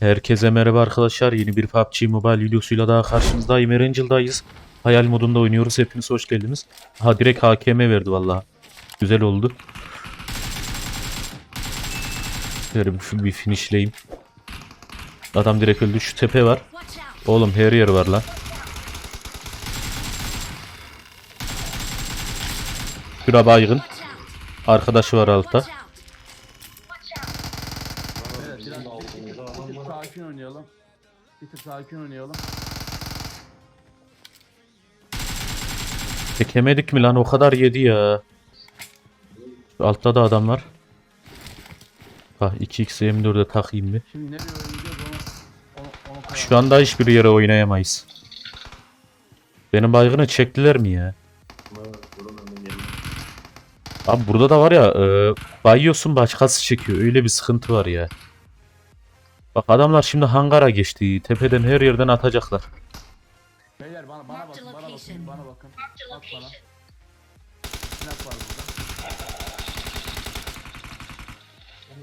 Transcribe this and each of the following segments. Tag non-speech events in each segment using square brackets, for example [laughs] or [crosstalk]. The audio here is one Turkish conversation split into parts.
Herkese merhaba arkadaşlar. Yeni bir PUBG Mobile videosuyla daha karşınızdayım. Erangel'dayız. Hayal modunda oynuyoruz. Hepiniz hoş geldiniz. Ha direkt HKM verdi vallahi. Güzel oldu. Şöyle bir, bir finishleyeyim. Adam direkt öldü. Şu tepe var. Oğlum her yer var lan. Şura baygın. Arkadaşı var altta. Biraz bir tık sakin oynayalım. Bir tık sakin oynayalım. Çekemedik mi lan? O kadar yedi ya. Altta da adam var. Bak 2x M4'e takayım bir. Şimdi nereye oynayacağız onu onu, onu karar Şu anda hiçbir yere oynayamayız. Benim baygını çektiler mi ya? Abi burada da var ya e, bayıyorsun başkası çekiyor. Öyle bir sıkıntı var ya. Bak adamlar şimdi hangara geçti. Tepeden her yerden atacaklar. Beyler bana bana bakın, bana bakın, bana bakın. Bak bana. Snap var burada.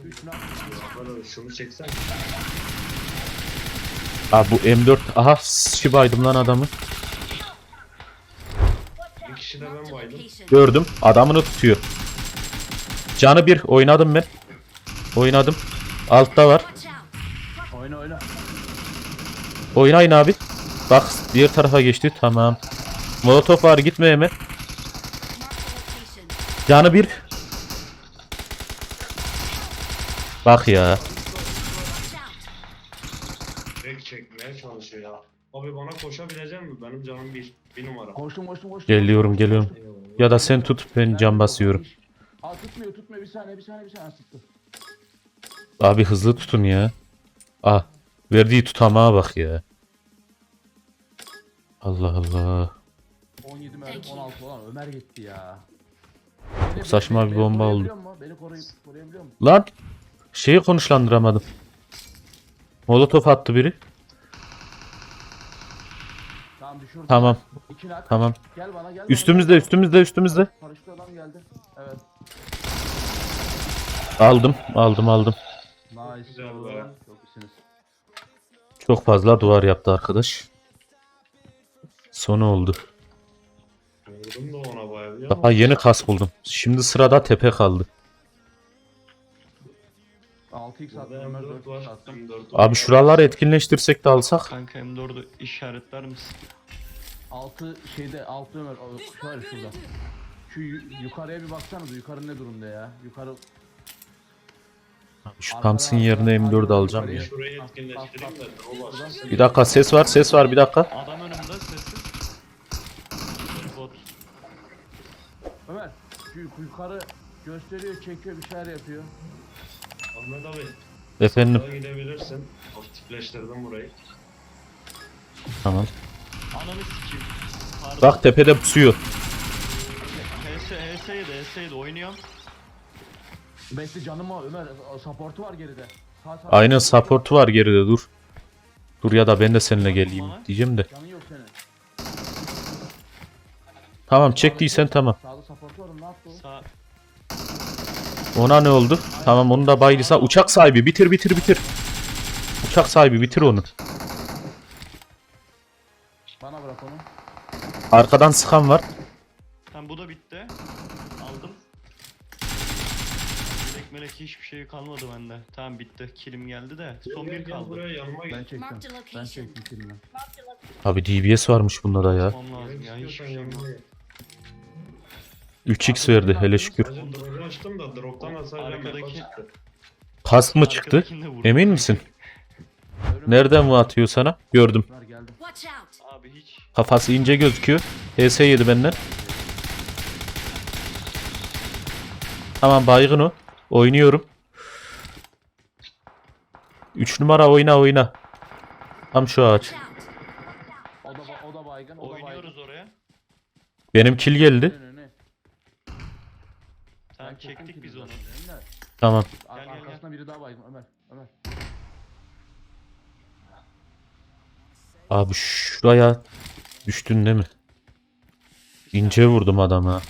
Üç snap. Bana şunu çeksen. Abi bu M4 aha şibaydım lan adamı. Bir kişi de ben baydım. Gördüm. Adamını tutuyor. Canı bir. Oynadım ben. Oynadım. Altta var. Oyna oyna. Oynayın abi. Bak diğer tarafa geçti. Tamam. Molotof var gitme hemen. Canı bir. Bak ya. Direkt çekmeye çalışıyor ya. Abi bana koşabilecek mi? Benim canım bir. Bir numara. Koştum koştum koştum. Geliyorum geliyorum. Ya da sen tut ben cam basıyorum. Aa tutmuyor tutmuyor bir saniye bir saniye bir saniye sıktı. Abi hızlı tutun ya. Ah. Verdiği tutamağa bak ya. Allah Allah. 17 mermi 16 olan Ömer gitti ya. Çok saçma bir bomba oldu. Beni koruyup koruyabiliyor mu? Lan. Şeyi konuşlandıramadım. Molotof attı biri. Tamam düşürdüm. Tamam. İki nak. Tamam. Gel bana gel. Üstümüzde üstümüzde üstümüzde. Paraşütlü adam geldi. Evet. Aldım aldım aldım. Nice. Güzel oğlum. be. Çok iyisiniz. Çok fazla duvar yaptı arkadaş. Sonu oldu. Vurdum da ona bayağı bir Daha yeni kas buldum. Şimdi sırada tepe kaldı. 6x attım. Burada Ömer M4 4x var. attım. M4 var. Abi şuraları etkinleştirsek de alsak. Kanka M4'ü işaretler misin? 6 şeyde 6 Ömer o, şu var ya şurada. Şu yu- yukarıya bir baksanıza yukarı ne durumda ya? Yukarı Şu Thompson yerine M4 alacağım ya. Şurayı etkinleştireyim de o başlasın. Bir dakika ses var ses var bir dakika. Adam önümde sessiz. Bot. Ömer şu yukarı gösteriyor, çekiyor, bir şeyler yapıyor. Ahmet abi. Efendim Sağa gidebilirsin. Aktifleştirdim burayı. tamam. Ananı sikeyim. Pardon. Bak tepede pusuyor. HS, HS'ydi HS'ydi oynuyorum. Bekle canım o Ömer, supportu var geride. Sağ sağ. Aynen supportu var geride dur. Dur ya da ben de seninle geleyim diyeceğim de. Canın yok senin. Tamam çektiysen tamam. Sağda supportu var ne yaptı o? Sağ. Ona ne oldu? Tamam onu da baydıysa uçak sahibi bitir bitir bitir. Uçak sahibi bitir onu. Bana bırak onu. Arkadan sıkan var. Tamam bu da bitti. Hiçbir şey kalmadı bende. Tamam bitti. Kilim geldi de. Son bir kaldı. buraya yanıma Ben çektim. Ben çektim filmi. Abi DBS varmış bunda da ya. Tamam lazım ya. Hiçbir İstiyorsan şey yok. 3x verdi hele şükür. Açtım da drop'tan mesajla Arkadaki- mepa çıktı. Kask mı çıktı? Emin misin? Nereden mi atıyor sana? Gördüm. Abi hiç. Kafası ince gözüküyor. HS yedi benden. Tamam baygın o. Oynuyorum. 3 numara oyna oyna. Tam şu ağaç. O da o da baygın, o da baygın. Oynuyoruz oraya. Benim kill geldi. Ne, ne, ne? Tamam çektik biz onu. Tamam. Ar- Gel, gel, gel. arkasına biri daha baygın Ömer. Ömer. Abi şuraya düştün değil mi? İnce vurdum adama.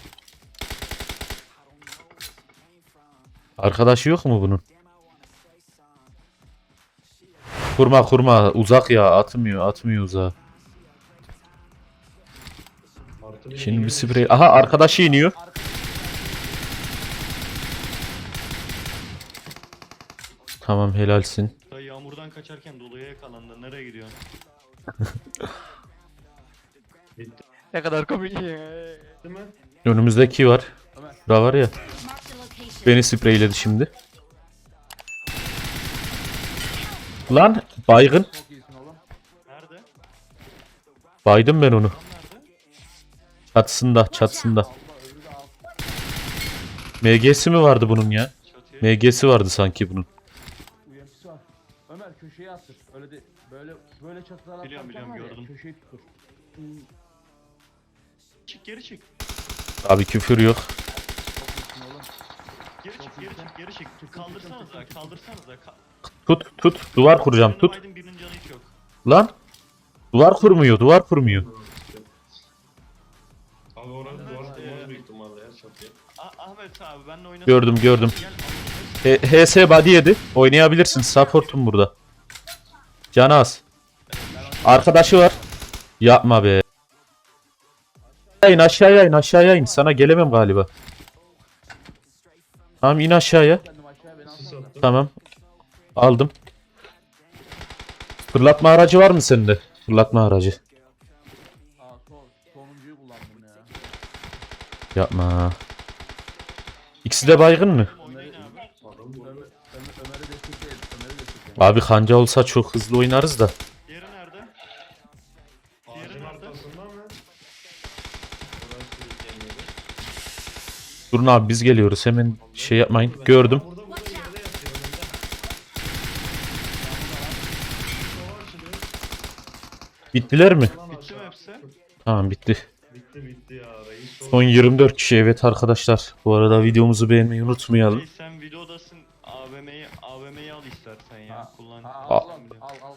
Arkadaşı yok mu bunun? Kurma kurma uzak ya atmıyor atmıyor uzağa. Şimdi bir sprey. Aha arkadaşı iniyor. Tamam helalsin. Yağmurdan kaçarken doluya yakalandı. Nereye gidiyorsun? Ne kadar komik ya. mi? Önümüzdeki var. Bura var ya. Beni spreyledi şimdi. Lan baygın. Nerede? Baydım ben onu. De al. MG'si mi vardı bunun ya? MG'si vardı sanki bunun. UMP'si var. Ömer köşeye attır. Öyle de böyle böyle çatılar Biliyorum, atarken biliyorum, var ya, gördüm. Köşeyi tutur. Çık geri çık. Abi küfür yok. oğlum. Geri çık geri çık geri çık. Kaldırsanıza kaldırsanıza. Ka Tut tut. Duvar kuracağım tut. baydım, birinin canı hiç yok. Lan. Duvar kurmuyor duvar kurmuyor. Abi Evet, duvar ya. kurmaz büyük ihtimalle ya çatıya. Ah Ahmet abi benle oynasana. Gördüm, gördüm. Gel, H- HS body yedi. Oynayabilirsin. Support'um burada. Canı az. Arkadaşı var. Yapma be. İn aşağıya in aşağıya in. Sana gelemem galiba. Tamam in aşağıya. Tamam. Aldım. Fırlatma aracı var mı sende? Fırlatma aracı. Yapma. İkisi de baygın mı? Abi kanca olsa çok hızlı oynarız da. Durun abi biz geliyoruz. Hemen şey yapmayın. Gördüm. Bittiler mi? Lan Bitti mi aşağı. hepsi? Tamam bitti. Bitti bitti ya reis. Son 24 kişi evet arkadaşlar. Bu arada videomuzu beğenmeyi unutmayalım. Sen videodasın AVM'yi AVM'yi al istersen ya. Kullan. Al, al, al.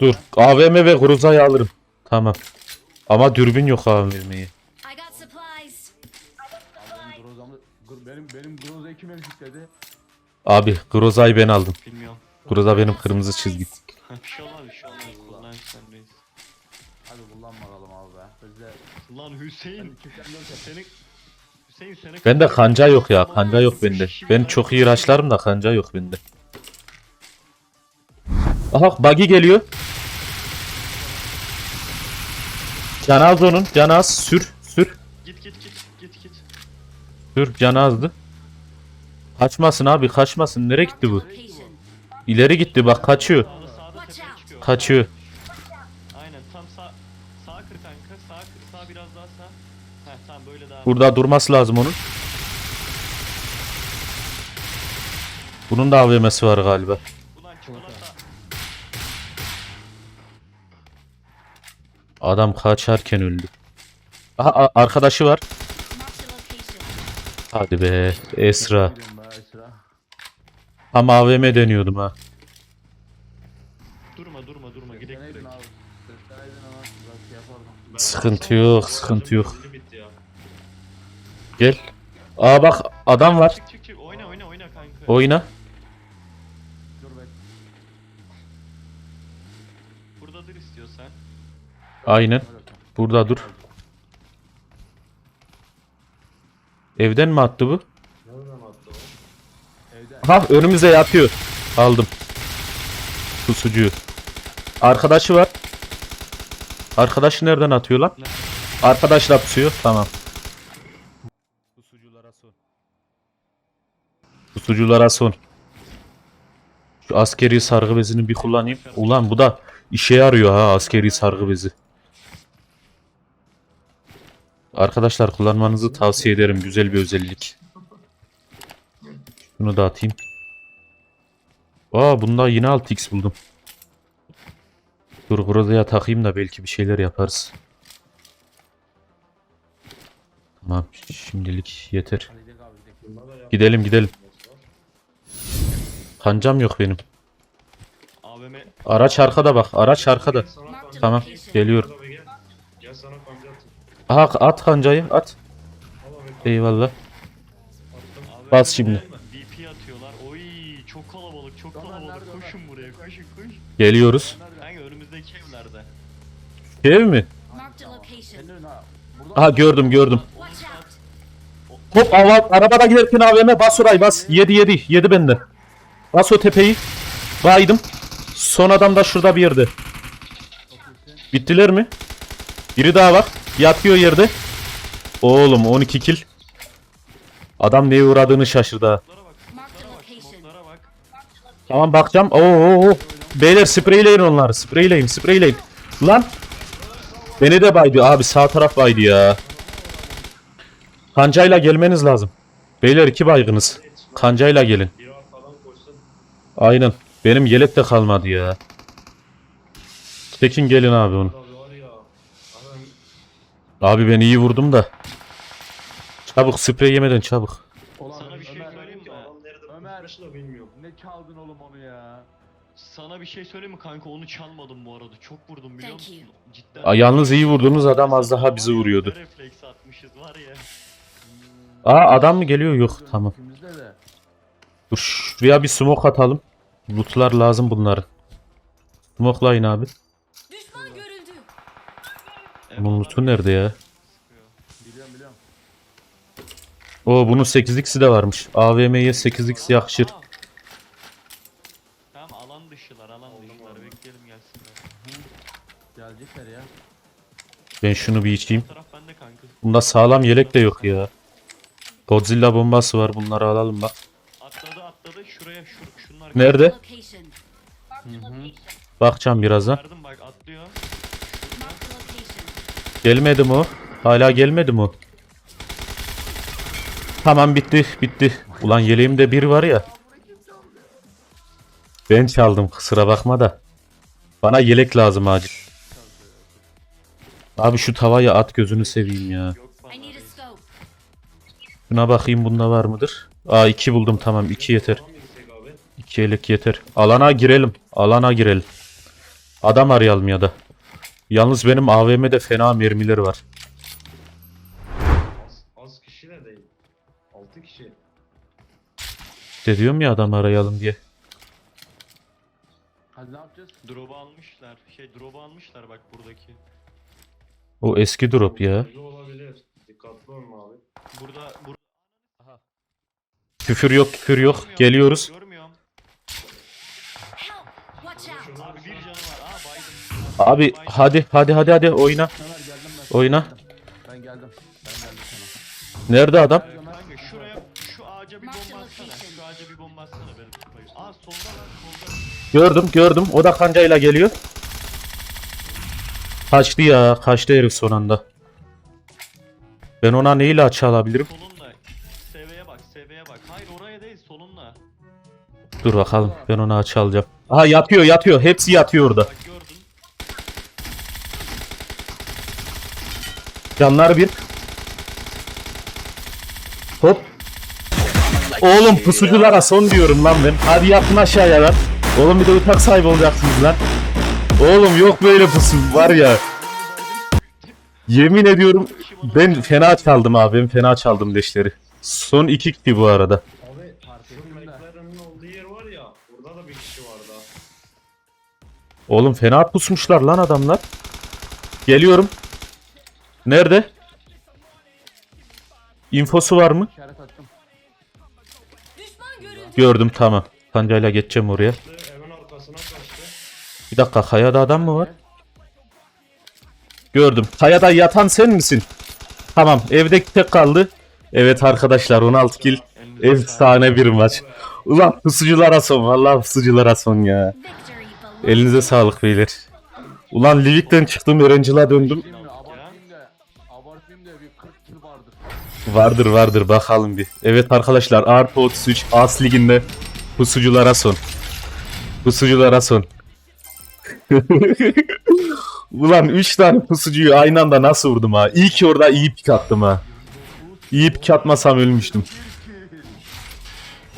Dur. AVM ve Gruza'yı alırım. Tamam. Ama dürbün yok AVM'yi. Benim, benim Groza kim dedi? Abi Groza'yı ben aldım. Bilmiyorum. Groza benim kırmızı çizgi. bir şey olmaz bir şey olmaz. Kullan sen reis. Hadi kullan bakalım abi be. Bizde Lan Hüseyin. Senin Hüseyin seni Bende kanca yok ya. Kanca yok bende. Ben çok iyi raşlarım da kanca yok bende. Aha buggy geliyor. Canaz onun. Canaz sür. Sür. Canazdı. Kaçmasın abi kaçmasın. Nereye gitti bu? İleri gitti bak kaçıyor. Kaçıyor. Aynen tam sağ sağ kır kanka. Sağ kır sağ biraz daha sağ. Heh tamam böyle daha. Burada durması lazım onun. Bunun da AVM'si var galiba. Adam kaçarken öldü. Aha arkadaşı var. Hadi be Esra. Tam AVM deniyordum ha. Durma durma durma gidek direkt. ama Sıkıntı yok, sıkıntı yok. Gel. Aa bak adam var. Çık çık çık oyna oyna oyna kanka. Oyna. Dur bek. Burada dur istiyorsan. Aynen. Burada dur. Evden mi attı bu? Nereden attı o? Evde. Ha önümüze yatıyor. Aldım. Pusucu. Arkadaşı var. Arkadaşı nereden atıyor lan? Arkadaşla pusuyor. Tamam. Pusuculara son. Pusuculara son. Şu askeri sargı bezini bir kullanayım. Ulan bu da işe yarıyor ha askeri sargı bezi. Arkadaşlar kullanmanızı tavsiye ederim. Güzel bir özellik. Şunu da atayım. Aa bunda yine 6x buldum. Dur Groza'ya takayım da belki bir şeyler yaparız. Tamam şimdilik yeter. Gidelim gidelim. Kancam yok benim. AVM Araç arkada bak. Araç arkada. Tamam geliyorum. Abi gel. Gel sana kanca atayım. Aha at kancayı at. Eyvallah. Bas şimdi. VP atıyorlar. Oy çok kalabalık çok kalabalık. Koşun buraya koşun koş. Geliyoruz. Kanka önümüzdeki evlerde. Ev mi? Aha gördüm gördüm. Hop ava, arabada giderken AVM bas orayı bas. Yedi yedi. Yedi bende. Bas o tepeyi. Baydım. Son adam da şurada bir yerde. Bittiler mi? Biri daha var. Yatıyor yerde. Oğlum 12 kill. Adam neye uğradığını şaşırdı ha. Tamam bakacağım. Oo, oo, oo. Beyler spreyleyin onları. Spreyleyin spreyleyin. Lan. Beni de baydı. Abi sağ taraf baydı ya. Kancayla gelmeniz lazım. Beyler iki baygınız. Kancayla gelin. Aynen. Benim yelek de kalmadı ya. Tekin gelin abi onu. Tabii var ya. Adam Abi ben iyi vurdum da. Çabuk sprey yemeden çabuk. Ulan Sana bir şey Ömer, söyleyeyim mi? adam nerede Ömer. Da bilmiyorum. Ne çaldın oğlum onu ya? Sana bir şey söyleyeyim mi kanka onu çalmadım bu arada. Çok vurdum biliyor Thank musun? Cidden. Aa, yalnız iyi vurdunuz adam az daha bizi vuruyordu. Ne refleks atmışız var ya. Aa adam mı geliyor? Yok tamam. İkimizde de. Dur şuraya bir smoke atalım. Lootlar lazım bunların. Smokelayın abi. Bunun lootu nerede ya? Biliyorum biliyorum. Oo bunun 8x'i de varmış. AVM'ye 8x yakışır. Tamam alan dışılar alan dışılar bekleyelim gelsinler. Gelecekler ya. Ben şunu bir içeyim. Bu taraf bende kanka. Bunda sağlam yelek de yok ya. Godzilla bombası var bunları alalım bak. Atladı atladı şuraya şu, şunlar. Nerede? Bakacağım birazdan. Verdim Gelmedi mi o? Hala gelmedi mi o? Tamam bitti bitti. Ulan yeleğimde bir var ya. Ben çaldım kusura bakma da. Bana yelek lazım acil. Abi şu tavayı at gözünü seveyim ya. Şuna bakayım bunda var mıdır? Aa iki buldum tamam iki yeter. İki yelek yeter. Alana girelim. Alana girelim. Adam arayalım ya da. Yalnız benim AVM'de fena mermiler var. Az, az kişi de değil. 6 kişi. De diyorum ya adam arayalım diye. Hadi ne yapacağız? Drop'u almışlar. Şey drop'u almışlar bak buradaki. O eski drop ya. Olabilir. Dikkatli olun abi. Burada burada Küfür yok küfür yok. Geliyoruz. Görmüyorum. Help! Watch out. Abi bir canı var. Aa baydım. Abi hadi hadi hadi hadi oyna. Ömer geldim ben. Oyna. Ben geldim. Ben geldim sana. Nerede adam? Kanka şuraya şu ağaca bir bomba atsana. Şu ağaca bir bomba atsana benim tutmayı. Aa solda lan solda. Gördüm gördüm. O da kancayla geliyor. Kaçtı ya. Kaçtı herif son anda. Ben ona neyle açı alabilirim? Solunla. SV'ye bak SV'ye bak. Hayır oraya değil solunla. Dur bakalım. Ben ona açı alacağım. Aha yatıyor yatıyor. Hepsi yatıyor orada. Bak Canlar bir. Hop. Oğlum pusuculara son diyorum lan ben. Hadi yatın aşağıya lan. Oğlum bir de uçak sahibi olacaksınız lan. Oğlum yok böyle pusu var ya. Yemin ediyorum ben fena çaldım abi. Ben fena çaldım leşleri. Son iki kişi bu arada. Oğlum fena pusmuşlar lan adamlar. Geliyorum. Nerede? Infosu var mı? İşaret attım. Düşman görüldü. Gördüm tamam. Kancayla geçeceğim oraya. Evin arkasına kaçtı. Bir dakika kayada adam mı var? Gördüm. Kayada yatan sen misin? Tamam evdeki tek kaldı. Evet arkadaşlar 16 kill. Efsane bir maç. Ulan pusuculara son. Vallahi pusuculara son ya. Elinize sağlık beyler. Ulan Livik'ten çıktım Erencil'a döndüm. Vardır vardır bakalım bir. Evet arkadaşlar artı 33 As Ligi'nde pusuculara son. Pusuculara son. [laughs] Ulan 3 tane pusucuyu aynı anda nasıl vurdum ha? İyi ki orada iyi pik attım ha. İyi pik atmasam ölmüştüm.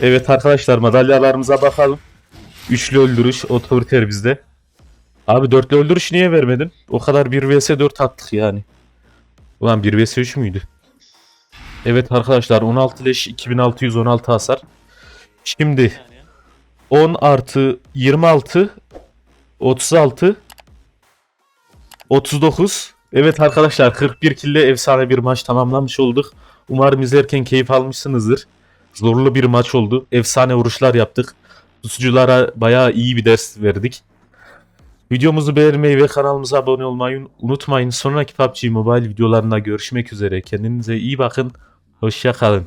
Evet arkadaşlar madalyalarımıza bakalım. Üçlü öldürüş otoriter bizde. Abi dörtlü öldürüş niye vermedin? O kadar 1 vs 4 attık yani. Ulan 1 vs 3 müydü? Evet arkadaşlar 16 leş 2616 hasar. Şimdi Yani. 10 artı 26 36 39 Evet arkadaşlar 41 kille efsane bir maç tamamlamış olduk. Umarım izlerken keyif almışsınızdır. Zorlu bir maç oldu. Efsane vuruşlar yaptık. Tutuculara bayağı iyi bir ders verdik. Videomuzu beğenmeyi ve kanalımıza abone olmayı unutmayın. Sonraki PUBG Mobile videolarında görüşmek üzere. Kendinize iyi bakın. Hoşça kalın.